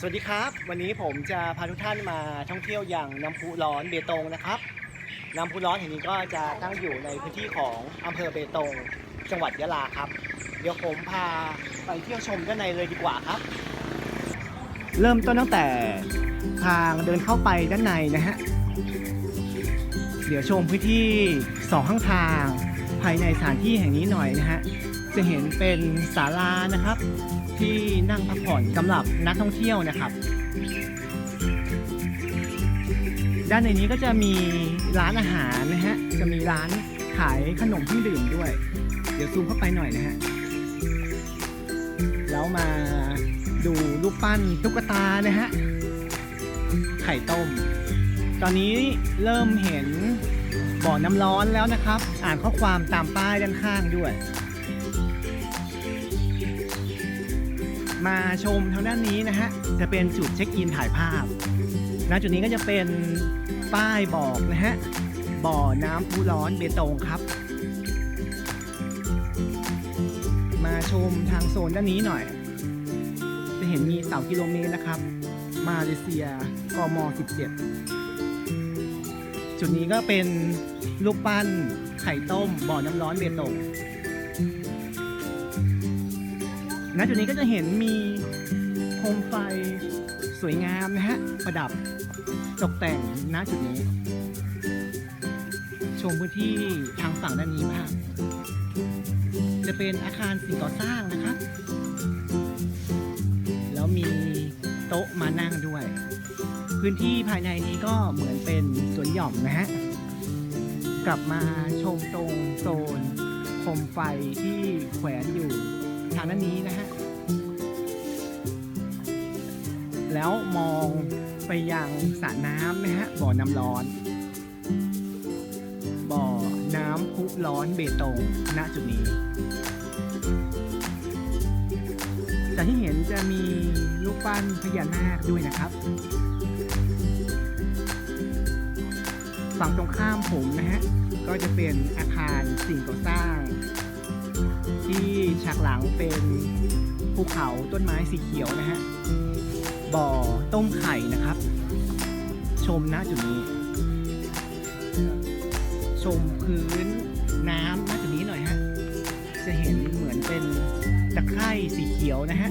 สวัสดีครับ วันนี้ผมจะพาทุกท่านมาท่องเที่ยวอย่างน้ำพุร้อนเบตงนะครับน้ำพุร้อนแห่งนี้ก็จะตั้งอยู่ในพื้นที่ของอำเภอเบตง จังหวัดยะลาครับ เดี๋ยวผมพาไปเที่ยวชมด้านในเลยดีกว่าครับ เริ่มต้นตั้งแต่ทางเดินเข้าไปด้านในนะฮะเดี๋ยวชมพื้นที่สองข้างทางภายในสถานที่แห่งนี้หน่อยนะฮะ จะเห็นเป็นศาลานะครับ ที่นั่งพักผ่อนสำหรับนักท่องเที่ยวนะครับ ด้านในนี้ก็จะมีร้านอาหารนะฮะจะมีร้านขายขนมเครื่องดื่มด้วย เดี๋ยวซูมเข้าไปหน่อยนะฮะแล้วมาดูรูปปั้นตุ๊กตานะฮะไข่ต้ม ตอนนี้เริ่มเห็นบ่อน้ำร้อนแล้วนะครับ อ่านข้อความตามป้ายด้านข้างด้วย มาชมทางด้านนี้นะฮะ จะเป็นจุดเช็คอินถ่ายภาพณจุดนี้ก็จะเป็นป้ายบอกนะฮะ บ่อน้ำพุร้อนเบตงครับ มาชมทางโซนด้านนี้หน่อย จะเห็นมีเสากิโลเมตรนะครับ มาเลเซียกม 17 จุดนี้ก็เป็นลูกปั้นไข่ต้มบ่อน้ำร้อนเบตง ณจุดนี้ก็จะเห็นมีโคมไฟสวยงามนะฮะ ประดับตกแต่งณจุดนี้ ชมพื้นที่ทางฝั่งด้านนี้บ้างจะเป็นอาคารสิ่งก่อสร้างนะครับ แล้วมีโต๊ะมานั่งด้วย พื้นที่ภายในนี้ก็เหมือนเป็นสวนหย่อมนะฮะ กลับมาชมตรงโซนโคมไฟที่แขวนอยู่ ทางด้านนี้นะฮะ แล้วมองไปยังสระน้ำนะฮะ บ่อน้ำร้อน บ่อน้ำพุร้อนเบตงณจุดนี้ จากที่เห็นจะมีรูปปั้นพญานาคด้วยนะครับ ฝั่งตรงข้ามผมนะฮะ ก็จะเป็นอาคารสิ่งก่อสร้าง ฉากหลังเป็นภูเขาต้นไม้สีเขียวนะฮะ บ่อต้มไข่นะครับ ชมณจุดนี้ ชมพื้นน้ำณจุดนี้หน่อยฮะ จะเห็นเหมือนเป็นตะไคร่สีเขียวนะฮะ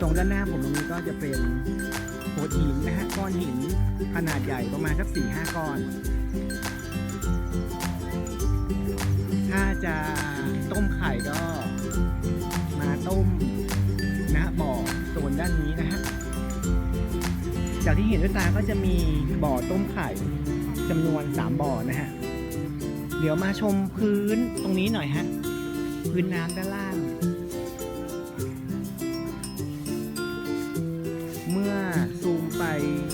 ตรงด้านหน้าผมตรงนี้ก็จะเป็นโขดหินนะฮะก้อนหินขนาดใหญ่ประมาณสักสี่ห้าก้อน ถ้าจะต้มไข่ก็มาต้มนะบ่อโซนด้านนี้นะฮะ จากที่เห็นด้วยตาก็จะมีบ่อต้มไข่จำนวน 3 บ่อนะฮะ เดี๋ยวมาชมพื้นตรงนี้หน่อยฮะ พื้นน้ำด้านล่าง เมื่อซูมไป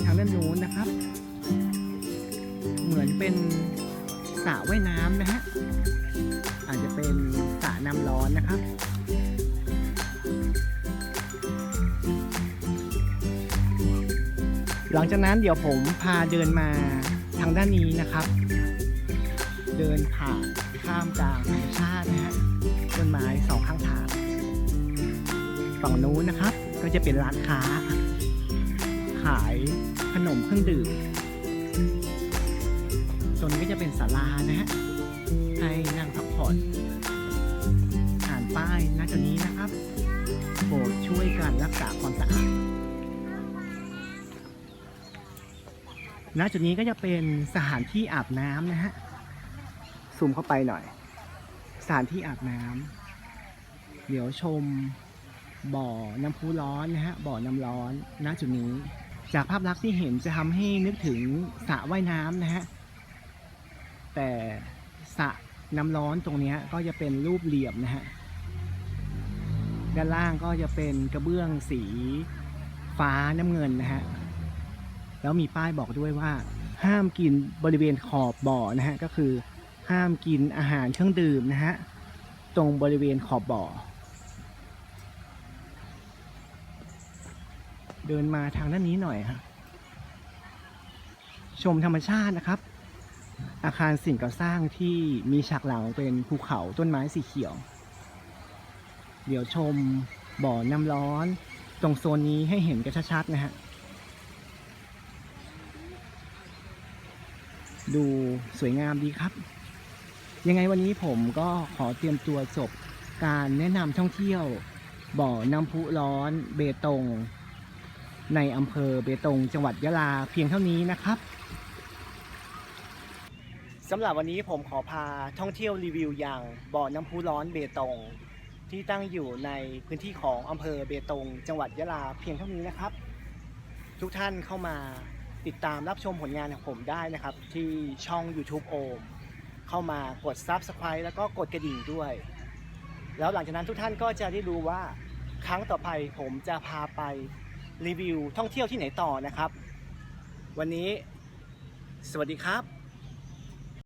ทางด้านนู้นนะครับ เหมือนเป็นสระว่ายน้ำนะฮะ อาจจะเป็นสระน้ำร้อนนะครับหลังจากนั้นเดี๋ยวผมพาเดินมาทางด้านนี้นะครับ เดินผ่านข้ามกลางธรรมชาตินะฮะต้นไม้สองข้างทางฝั่งนู้นนะครับ ก็จะเป็นร้านค้า ขายขนมเครื่องดื่มตรงนี้ก็จะเป็นศาลานะฮะ ให้นั่งพักผ่อนอ่านป้ายณจุดนี้นะครับโปรดช่วยกันรักษาความสะอาดณจุดนี้ก็จะเป็นสถานที่อาบน้ำนะฮะซูมเข้าไปหน่อย สถานที่อาบน้ำเดี๋ยวชมบ่อน้ำพุร้อนนะฮะบ่อน้ำร้อนณจุดนี้ จากภาพลักษณ์ที่เห็นจะทำให้นึกถึงสระว่ายน้ำนะฮะแต่ สระน้ำร้อนตรงนี้ก็จะเป็นรูปเหลี่ยมนะฮะ ด้านล่างก็จะเป็นกระเบื้องสีฟ้าน้ำเงินนะฮะ แล้วมีป้ายบอกด้วยว่า ห้ามกินบริเวณขอบบ่อนะฮะ ก็คือห้ามกินอาหารเครื่องดื่มนะฮะ ตรงบริเวณขอบบ่อ เดินมาทางด้านนี้หน่อยฮะชมธรรมชาตินะครับ อาคารสิ่งก่อสร้างที่มีฉากหลังเป็นภูเขาต้นไม้สีเขียว เดี๋ยวชมบ่อน้ำร้อน ตรงโซนนี้ให้เห็นกันชัดๆนะฮะ ดูสวยงามดีครับ ยังไงวันนี้ผมก็ขอเตรียมตัวจบการแนะนำท่องเที่ยว บ่อน้ำพุร้อนเบตง ในอำเภอเบตงจังหวัดยะลาเพียงเท่านี้นะครับ สำหรับวันนี้ผมขอพาท่องเที่ยวรีวิวอย่างบ่อน้ำพุร้อนเบตง ที่ตั้งอยู่ในพื้นที่ของอำเภอเบตง จังหวัดยะลาเพียงเท่านี้นะครับ ทุกท่านเข้ามาติดตามรับชมผลงานของผมได้นะครับ ที่ช่อง YouTube โอมเข้ามากด Subscribe แล้วก็กดกระดิ่งด้วย แล้วหลังจากนั้นทุกท่านก็จะได้รู้ว่าครั้งต่อไปผมจะพาไปรีวิวท่องเที่ยวที่ไหนต่อนะครับ วันนี้ สวัสดีครับ